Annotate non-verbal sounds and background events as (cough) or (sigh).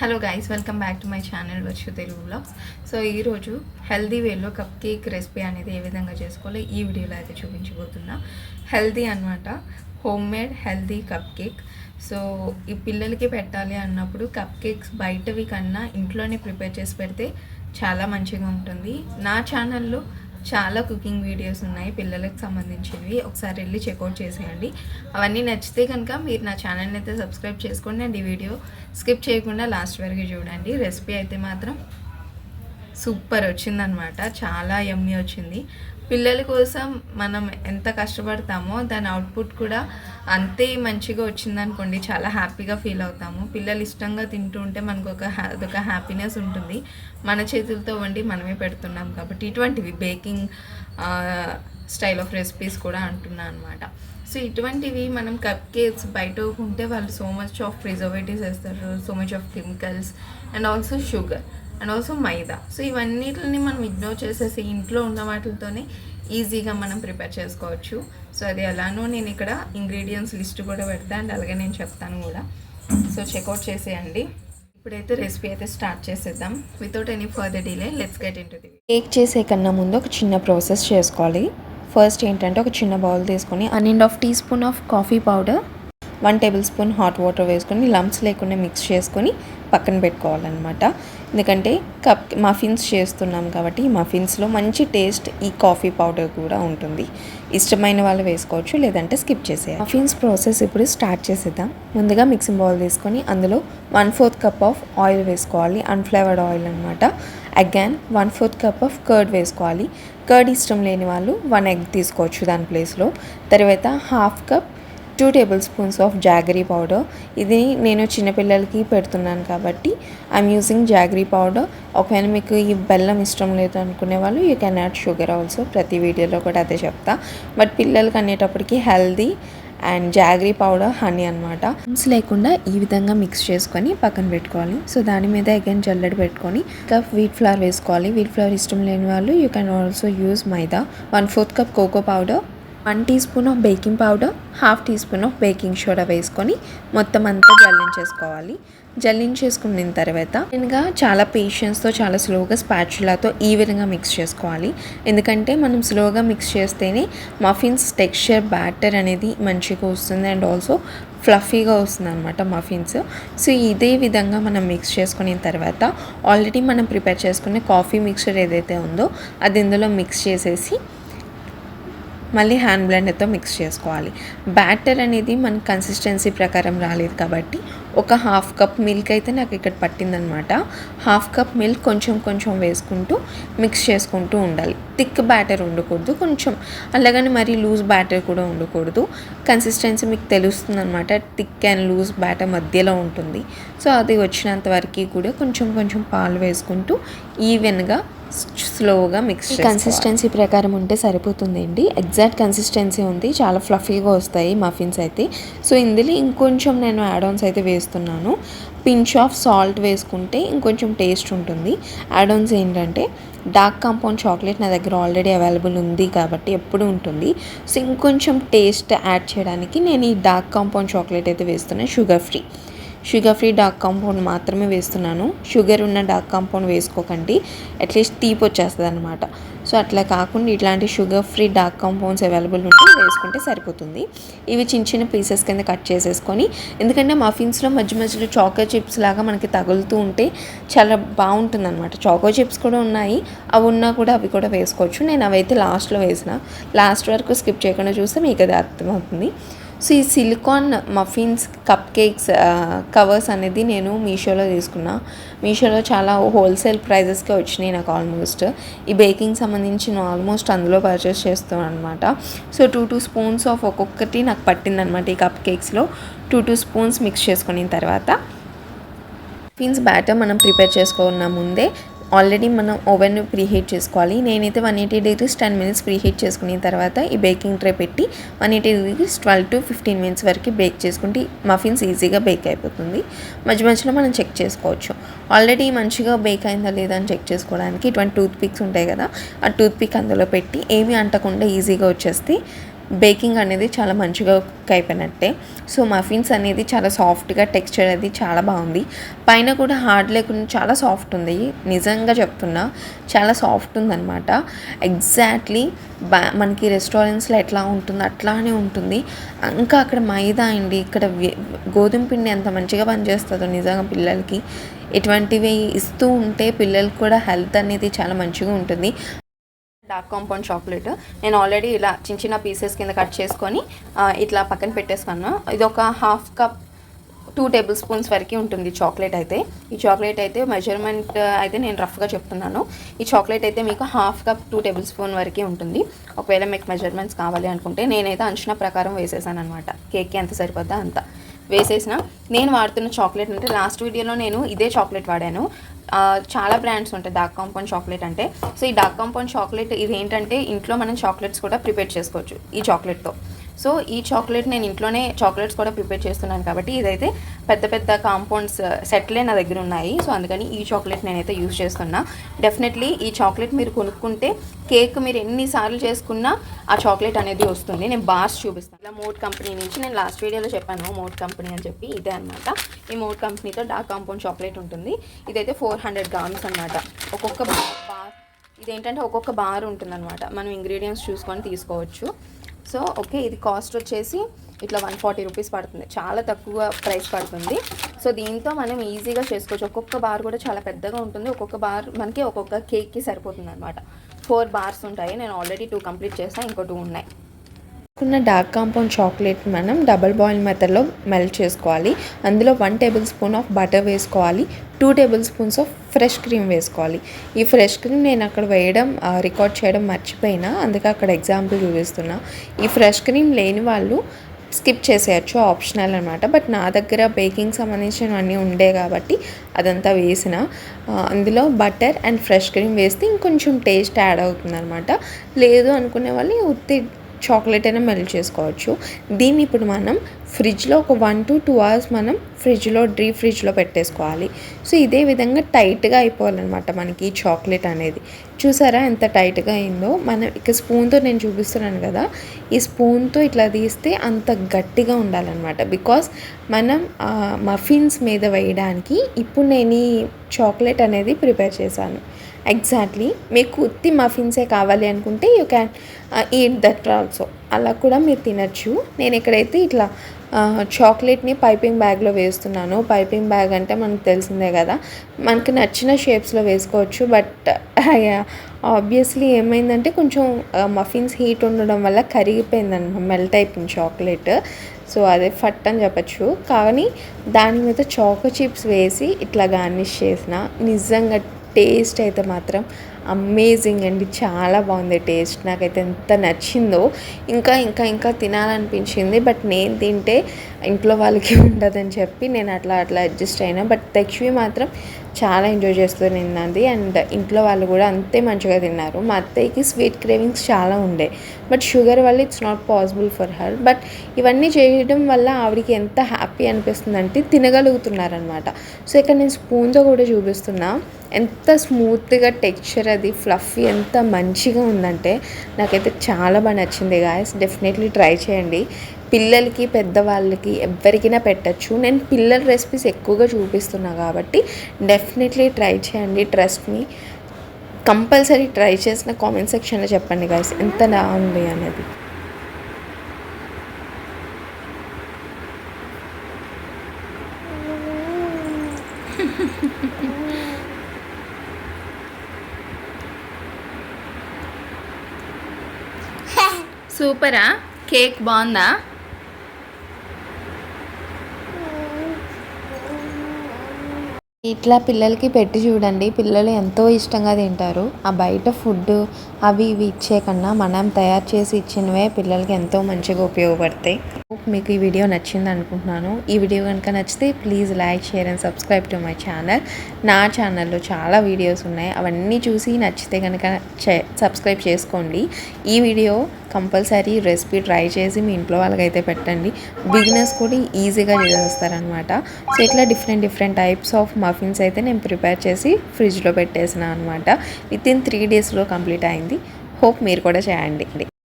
Hello guys welcome back to my channel Vachu Telugu vlogs so ఈరోజు healthy వేలో cup cake recipe అనేది ఏ విధంగా చేసుకోవాలో ఈ వీడియోలో అయితే చూపించబోతున్నా. హెల్దీ అనమాట home made healthy cup cake so ఈ పిల్లలకి పెట్టాలి అన్నప్పుడు కప్ కేక్స్ బయటవి కన్నా ఇంట్లోనే ప్రిపేర్ చేసి పెడితే చాలా మంచిగా ఉంటుంది. నా ఛానల్లో చాలా కుకింగ్ వీడియోస్ ఉన్నాయి పిల్లలకు సంబంధించినవి. ఒకసారి వెళ్ళి చెక్అవుట్ చేసేయండి. అవన్నీ నచ్చితే కనుక మీరు నా ఛానల్ని అయితే సబ్స్క్రైబ్ చేసుకోండి. అండ్ ఈ వీడియో స్కిప్ చేయకుండా లాస్ట్ వరకు చూడండి. రెసిపీ అయితే మాత్రం సూపర్ వచ్చిందనమాట చాలా యమ్మీ వచ్చింది. పిల్లల కోసం మనం ఎంత కష్టపడతామో దాని అవుట్పుట్ కూడా అంతే మంచిగా వచ్చిందనుకోండి చాలా హ్యాపీగా ఫీల్ అవుతాము. పిల్లలు ఇష్టంగా తింటూ ఉంటే మనకు ఒక హ్యా- అదొక హ్యాపీనెస్ ఉంటుంది. మన చేతులతో వండి మనమే పెడుతున్నాం కాబట్టి ఇటువంటివి బేకింగ్ స్టైల్ ఆఫ్ రెసిపీస్ కూడా అంటున్నా అనమాట సో ఇటువంటివి మనం కప్ కేక్స్ బయట ఉంటే వాళ్ళు సో మచ్ ఆఫ్ ప్రిజర్వేటివ్స్ వేస్తారు so much of chemicals and also sugar and also maida. So ఇవన్నిటిని మనం ఇగ్నోర్ చేసేసి ఇంట్లో ఉన్న వాటితోనే ఈజీగా మనం ప్రిపేర్ చేసుకోవచ్చు. సో అది ఎలానో నేను ఇక్కడ ఇంగ్రీడియంట్స్ లిస్ట్ కూడా పెడతా అండ్ అలాగే నేను చెప్తాను కూడా. సో చెక్అవుట్ చేసేయండి. ఇప్పుడైతే రెసిపీ అయితే స్టార్ట్ చేసేద్దాం. Without any further delay let's get in the cake చేసే కన్నా ముందు ఒక చిన్న ప్రాసెస్ చేసుకోవాలి. ఫస్ట్ ఏంటంటే ఒక చిన్న బౌల్ తీసుకొని one and half teaspoon of coffee powder one tablespoon hot water వేసుకొని లంప్స్ లేకుండా మిక్స్ చేసుకొని పక్కన పెట్టుకోవాలన్నమాట. ఎందుకంటే కప్ మఫిన్స్ చేస్తున్నాం కాబట్టి ఈ మఫిన్స్లో మంచి టేస్ట్ ఈ కాఫీ పౌడర్ కూడా ఉంటుంది. ఇష్టమైన వాళ్ళు వేసుకోవచ్చు లేదంటే స్కిప్ చేసేయాలి. మఫిన్స్ ప్రాసెస్ ఇప్పుడు స్టార్ట్ చేసేద్దాం. ముందుగా మిక్సింగ్ బౌల్ తీసుకొని అందులో one fourth cup of oil వేసుకోవాలి. అన్ఫ్లేవర్డ్ ఆయిల్ అనమాట again one fourth cup of curd వేసుకోవాలి. కర్డ్ ఇష్టం లేని వాళ్ళు వన్ ఎగ్ తీసుకోవచ్చు దాని ప్లేస్లో. తర్వాత half cup two tablespoons of jaggery powder. ఇది నేను చిన్నపిల్లలకి పెడుతున్నాను కాబట్టి ఐఎమ్ యూజింగ్ జాగరీ పౌడర్. ఒకవేళ మీకు ఈ బెల్లం ఇష్టం లేదు అనుకునే వాళ్ళు you can add sugar also ప్రతి వీడియోలో కూడా అదే చెప్తా. బట్ పిల్లలకి అనేటప్పటికి healthy and jaggery powder honey అనమాట లేకుండా ఈ విధంగా మిక్స్ చేసుకొని పక్కన పెట్టుకోవాలి. సో దాని మీద అగైన్ జల్లెడ పెట్టుకొని కప్ వీట్ ఫ్లవర్ వేసుకోవాలి. వీట్ ఫ్లవర్ ఇష్టం లేని వాళ్ళు you can also use maida. One fourth cup cocoa powder one teaspoon of baking powder half teaspoon of baking soda వేసుకొని మొత్తం అంతా జల్లించేసుకోవాలి. జల్లించేసుకున్న తర్వాత ఇంకా చాలా పేషెన్స్తో చాలా స్లోగా స్పాచులాతో ఈ విధంగా మిక్స్ చేసుకోవాలి. ఎందుకంటే మనం స్లోగా మిక్స్ చేస్తేనే మఫిన్స్ టెక్స్చర్ బ్యాటర్ అనేది మంచిగా వస్తుంది అండ్ ఆల్సో ఫ్లఫీగా వస్తుంది అనమాట మఫిన్స్ సో ఇదే విధంగా మనం మిక్స్ చేసుకున్న తర్వాత ఆల్రెడీ మనం ప్రిపేర్ చేసుకునే కాఫీ మిక్చర్ ఏదైతే ఉందో అది ఇందులో మిక్స్ చేసేసి మళ్ళీ హ్యాండ్ బ్లెండర్తో మిక్స్ చేసుకోవాలి. బ్యాటర్ అనేది మన కన్సిస్టెన్సీ ప్రకారం రాలేదు కాబట్టి ఒక హాఫ్ కప్ మిల్క్ అయితే నాకు ఇక్కడ పట్టిందనమాట. హాఫ్ కప్ మిల్క్ కొంచెం కొంచెం వేసుకుంటూ మిక్స్ చేసుకుంటూ ఉండాలి. థిక్ బ్యాటర్ ఉండకూడదు కొంచెం అలాగని మరీ లూజ్ బ్యాటర్ కూడా ఉండకూడదు. కన్సిస్టెన్సీ మీకు తెలుస్తుంది అనమాట థిక్ అండ్ లూజ్ బ్యాటర్ మధ్యలో ఉంటుంది. సో అది వచ్చినంత వరకు కూడా కొంచెం కొంచెం పాలు వేసుకుంటూ ఈవెన్గా స్లోగా మిక్స్ కన్సిస్టెన్సీ ప్రకారం ఉంటే సరిపోతుందండి. ఎగ్జాక్ట్ కన్సిస్టెన్సీ ఉంది. చాలా ఫ్లఫీగా వస్తాయి మఫిన్స్ అయితే. సో ఇందులో ఇంకొంచెం నేను యాడ్ ఆన్స్ అయితే వేస్తున్నాను. పించ్ ఆఫ్ సాల్ట్ వేసుకుంటే ఇంకొంచెం టేస్ట్ ఉంటుంది. యాడ్ ఆన్స్ ఏంటంటే డార్క్ కాంపౌండ్ చాక్లెట్ నా దగ్గర ఆల్రెడీ అవైలబుల్ ఉంది కాబట్టి ఎప్పుడు ఉంటుంది. సో ఇంకొంచెం టేస్ట్ యాడ్ చేయడానికి నేను ఈ డార్క్ కాంపౌండ్ చాక్లెట్ అయితే వేస్తున్నాను sugar free sugar free dark compound మాత్రమే వేస్తున్నాను. షుగర్ ఉన్న డార్క్ కాంపౌండ్ వేసుకోకండి. అట్లీస్ట్ తీపి వచ్చేస్తుంది అనమాట సో అట్లా కాకుండా ఇట్లాంటి sugar free dark compounds available ఉంటే వేసుకుంటే సరిపోతుంది. ఇవి చిన్న చిన్న పీసెస్ కింద కట్ చేసేసుకొని ఎందుకంటే మఫిన్స్లో మధ్య మధ్యలో చాకో చిప్స్ లాగా మనకి తగులుతూ ఉంటే చాలా బాగుంటుంది అనమాట చాకో చిప్స్ కూడా ఉన్నాయి. అవి ఉన్నా కూడా అవి కూడా వేసుకోవచ్చు. నేను అవైతే లాస్ట్లో వేసిన. లాస్ట్ వరకు స్కిప్ చేయకుండా చూస్తే మీకు అది అర్థమవుతుంది. సో ఈ silicone muffins cup cakes covers అనేది నేను మీషోలో తీసుకున్నా. మీషోలో చాలా హోల్సేల్ ప్రైజెస్కే వచ్చినాయి నాకు ఆల్మోస్ట్. ఈ బేకింగ్ సంబంధించిన ఆల్మోస్ట్ అందులో పర్చేస్ చేస్తాను అనమాట so two two spoons of ఒక్కొక్కటి నాకు పట్టిందనమాట ఈ కప్ కేక్స్లో. టూ టూ స్పూన్స్ మిక్స్ చేసుకున్న తర్వాత ఫిన్స్ బ్యాటర్ మనం ప్రిపేర్ చేసుకున్న ముందే ఆల్రెడీ మనం ఓవెన్ ప్రీహీట్ చేసుకోవాలి. నేనైతే one eighty degrees ten minutes preheat చేసుకున్న తర్వాత ఈ బేకింగ్ ట్రే పెట్టి one eighty degrees twelve to fifteen minutes వరకు బేక్ చేసుకుంటే మఫిన్స్ ఈజీగా బేక్ అయిపోతుంది. మధ్య మధ్యలో మనం చెక్ చేసుకోవచ్చు. ఆల్రెడీ మంచిగా బేక్ అయిందా లేదా అని చెక్ చేసుకోవడానికి ఇటువంటి టూత్ పిక్స్ ఉంటాయి కదా ఆ టూత్ పిక్ అందులో పెట్టి ఏమీ అంటకుండా ఈజీగా వచ్చేస్తే బేకింగ్ అనేది చాలా మంచిగా కుక్ అయిపోయినట్టే. సో మఫిన్స్ అనేది చాలా సాఫ్ట్గా టెక్స్చర్ అది చాలా బాగుంది. పైన కూడా హార్డ్ లేకుండా చాలా సాఫ్ట్ ఉంది. నిజంగా చెప్తున్నా చాలా సాఫ్ట్ ఉందన్నమాట. ఎగ్జాక్ట్లీ బా మనకి రెస్టారెంట్స్లో ఎట్లా ఉంటుందో అట్లానే ఉంటుంది. ఇంకా అక్కడ మైదా అండి ఇక్కడ వే- గోధుమ పిండి ఎంత మంచిగా పనిచేస్తుందో నిజంగా పిల్లలకి. ఇటువంటివి ఇస్తూ ఉంటే పిల్లలకి కూడా హెల్త్ అనేది చాలా మంచిగా ఉంటుంది. డార్క్ కాంపౌండ్ చాక్లెట్ నేను ఆల్రెడీ ఇలా చిన్న చిన్న పీసెస్ కింద కట్ చేసుకొని ఇట్లా పక్కన పెట్టేసుకున్నాను ఇది ఒక half cup two tablespoons వరకు ఉంటుంది చాక్లెట్ అయితే. ఈ చాక్లెట్ అయితే మెజర్మెంట్ అయితే నేను రఫ్గా చెప్తున్నాను. ఈ చాక్లెట్ అయితే మీకు half cup two tablespoon వరకు ఉంటుంది. ఒకవేళ మీకు మెజర్మెంట్స్ కావాలి అనుకుంటే నేనైతే అంచనా ప్రకారం వేసేసాను అనమాట కేక్కి ఎంత సరిపోద్దా అంత. వేసేసిన. నేను వాడుతున్న చాక్లెట్ అంటే లాస్ట్ వీడియోలో నేను ఇదే చాక్లెట్ వాడాను. చాలా బ్రాండ్స్ ఉంటాయి. డార్క్ కాంపౌండ్ చాక్లెట్ అంటే. సో ఈ డార్క్ కాంపౌండ్ చాక్లెట్ ఇది ఏంటంటే ఇంట్లో మనం చాక్లెట్స్ కూడా ప్రిపేర్ చేసుకోవచ్చు ఈ చాక్లెట్తో సో ఈ చాక్లెట్ నేను ఇంట్లోనే చాక్లెట్స్ కూడా ప్రిపేర్ చేస్తున్నాను కాబట్టి ఇదైతే పెద్ద పెద్ద కాంపౌండ్స్ uh, సెట్లే నా దగ్గర ఉన్నాయి. సో అందుకని ఈ చాక్లెట్ నేనైతే యూజ్ చేస్తున్నా. డెఫినెట్లీ ఈ చాక్లెట్ మీరు కొనుక్కుంటే కేక్ మీరు ఎన్నిసార్లు చేసుకున్నా ఆ చాక్లెట్ అనేది వస్తుంది. నేను బార్స్ చూపిస్తాను. ఇలా మోట్ కంపెనీ నుంచి నేను లాస్ట్ వీడియోలో చెప్పాను మోట్ కంపెనీ అని చెప్పి ఇదే అనమాట ఈ మోట్ కంపెనీతో డార్క్ కాంపౌండ్ చాక్లెట్ ఉంటుంది. ఇదైతే ఫోర్ హండ్రెడ్ గ్రామ్స్ అనమాట ఒక్కొక్క బార్ ఇదేంటంటే ఒక్కొక్క బార్ ఉంటుందన్నమాట. మనం ఇంగ్రీడియంట్స్ చూసుకొని తీసుకోవచ్చు. సో ఓకే ఇది కాస్ట్ వచ్చేసి ఇట్లా వన్ ఫార్టీ రూపీస్ పడుతుంది. చాలా తక్కువ ప్రైస్ పడుతుంది. సో దీంతో మనం ఈజీగా చేసుకోవచ్చు. ఒక్కొక్క బార్ కూడా చాలా పెద్దగా ఉంటుంది. ఒక్కొక్క బార్ మనకి ఒక్కొక్క కేక్కి సరిపోతుంది అనమాట ఫోర్ బార్స్ ఉంటాయి. నేను ఆల్రెడీ టూ కంప్లీట్ చేస్తాను ఇంకో టూ ఉన్నాయి. ఉన్న డార్క్ కాంపౌండ్ చాక్లెట్ మనం డబల్ బాయిల్ మెథడ్లో మెల్ట్ చేసుకోవాలి. అందులో one tablespoon of butter వేసుకోవాలి. Two tablespoons of fresh cream వేసుకోవాలి. ఈ ఫ్రెష్ క్రీమ్ నేను అక్కడ వేయడం రికార్డ్ చేయడం మర్చిపోయినా అందుకే అక్కడ ఎగ్జాంపుల్ చూపిస్తున్నా. ఈ ఫ్రెష్ క్రీమ్ లేని వాళ్ళు స్కిప్ చేసేయచ్చు ఆప్షనల్ అనమాట బట్ నా దగ్గర బేకింగ్ సంబంధించినవన్నీ ఉండే కాబట్టి అదంతా వేసిన. అందులో బటర్ అండ్ ఫ్రెష్ క్రీమ్ వేస్తే ఇంకొంచెం టేస్ట్ యాడ్ అవుతుంది అనమాట లేదు అనుకునే వాళ్ళు ఉత్తి చాక్లెట్ అయినా మెల్ట్ చేసుకోవచ్చు. దీన్ని ఇప్పుడు మనం ఫ్రిడ్జ్లో ఒక వన్ టు టూ అవర్స్ మనం ఫ్రిడ్జ్లో డ్రీ ఫ్రిడ్జ్లో పెట్టేసుకోవాలి. సో ఇదే విధంగా టైట్గా అయిపోవాలన్నమాట మనకి ఈ చాక్లెట్ అనేది. చూసారా ఎంత టైట్గా అయిందో? మనం ఇక స్పూన్తో నేను చూపిస్తున్నాను కదా ఈ స్పూన్తో ఇట్లా తీస్తే అంత గట్టిగా ఉండాలన్నమాట. బికాస్ మనం మఫిన్స్ మీద వేయడానికి ఇప్పుడు నేను ఈ చాక్లెట్ అనేది ప్రిపేర్ చేశాను. ఎగ్జాక్ట్లీ మీకు ఉత్తి మఫిన్సే కావాలి అనుకుంటే you can eat that also అలా కూడా మీరు తినచ్చు. నేను ఇక్కడైతే ఇట్లా uh, చాక్లెట్ని పైపింగ్ బ్యాగ్లో వేస్తున్నాను పైపింగ్ బ్యాగ్ అంటే మనకు తెలిసిందే కదా మనకి నచ్చిన షేప్స్లో వేసుకోవచ్చు. బట్ (laughs) ఆబ్వియస్లీ ఏమైందంటే కొంచెం uh, మఫిన్స్ హీట్ ఉండడం వల్ల కరిగిపోయిందన్నమాట మెల్ట్ అయిపోయింది చాక్లెట్. సో అదే ఫట్ అని చెప్పచ్చు. కానీ దాని మీద చాకో చిప్స్ వేసి ఇట్లా గార్నిష్ చేసిన నిజంగా టేస్ట్ అయితే మాత్రం అమేజింగ్ అండి. చాలా బాగుంది టేస్ట్. నాకైతే ఎంత నచ్చిందో ఇంకా ఇంకా ఇంకా తినాలనిపించింది. బట్ నేను తింటే ఇంట్లో వాళ్ళకి ఉండదని చెప్పి నేను అట్లా అట్లా అడ్జస్ట్ అయినా. బట్ తెచ్చి మాత్రం చాలా ఎంజాయ్ చేస్తూ తిన్నది. అండ్ ఇంట్లో వాళ్ళు కూడా అంతే మంచిగా తిన్నారు. మా అత్తయ్యకి స్వీట్ క్రేవింగ్స్ చాలా ఉండే. బట్ షుగర్ వల్ల it's not possible for her. But ఇవన్నీ చేయడం వల్ల ఆవిడకి ఎంత హ్యాపీ అనిపిస్తుందంటే తినగలుగుతున్నారనమాట సో ఇక్కడ నేను స్పూన్తో కూడా చూపిస్తున్నా. ఎంత స్మూత్గా టెక్స్చర్ అది ఫ్లఫీ ఎంత మంచిగా ఉందంటే నాకైతే చాలా బాగా నచ్చింది గాయస్ డెఫినెట్లీ ట్రై చేయండి. పిల్లలకి పెద్దవాళ్ళకి ఎవరికైనా పెట్టచ్చు. నేను పిల్లల రెసిపీస్ ఎక్కువగా చూపిస్తున్నా కాబట్టి డెఫినెట్లీ ట్రై చేయండి. ట్రస్ట్ మీ కంపల్సరీ ట్రై చేసిన కామెంట్ సెక్షన్లో చెప్పండి గాయస్ ఎంత బాగుంది అనేది. (laughs) (laughs) సూపరా? కేక్ బాగుందా? ఇట్లా పిల్లలకి పెట్టి చూడండి. పిల్లలు ఎంతో ఇష్టంగా తింటారు. ఆ బయట ఫుడ్ అవి ఇవి ఇచ్చే కన్నా మనం తయారు చేసి ఇచ్చినవే పిల్లలకి ఎంతో మంచిగా ఉపయోగపడతాయి. మీకు ఈ వీడియో నచ్చింది అనుకుంటున్నాను. ఈ వీడియో కనుక నచ్చితే please like share and subscribe to my channel. నా ఛానల్లో చాలా వీడియోస్ ఉన్నాయి. అవన్నీ చూసి నచ్చితే కనుక సబ్స్క్రైబ్ చేసుకోండి. ఈ వీడియో కంపల్సరీ రెసిపీ ట్రై చేసి మీ ఇంట్లో వాళ్ళకైతే పెట్టండి. బిగినర్స్ కూడా ఈజీగా చేసేస్తారనమాట సో ఇట్లా different different types of muffins అయితే నేను ప్రిపేర్ చేసి ఫ్రిడ్జ్లో పెట్టేసిన అనమాట విత్ ఇన్ త్రీ డేస్లో కంప్లీట్ అయింది. హోప్ మీరు కూడా చేయండి.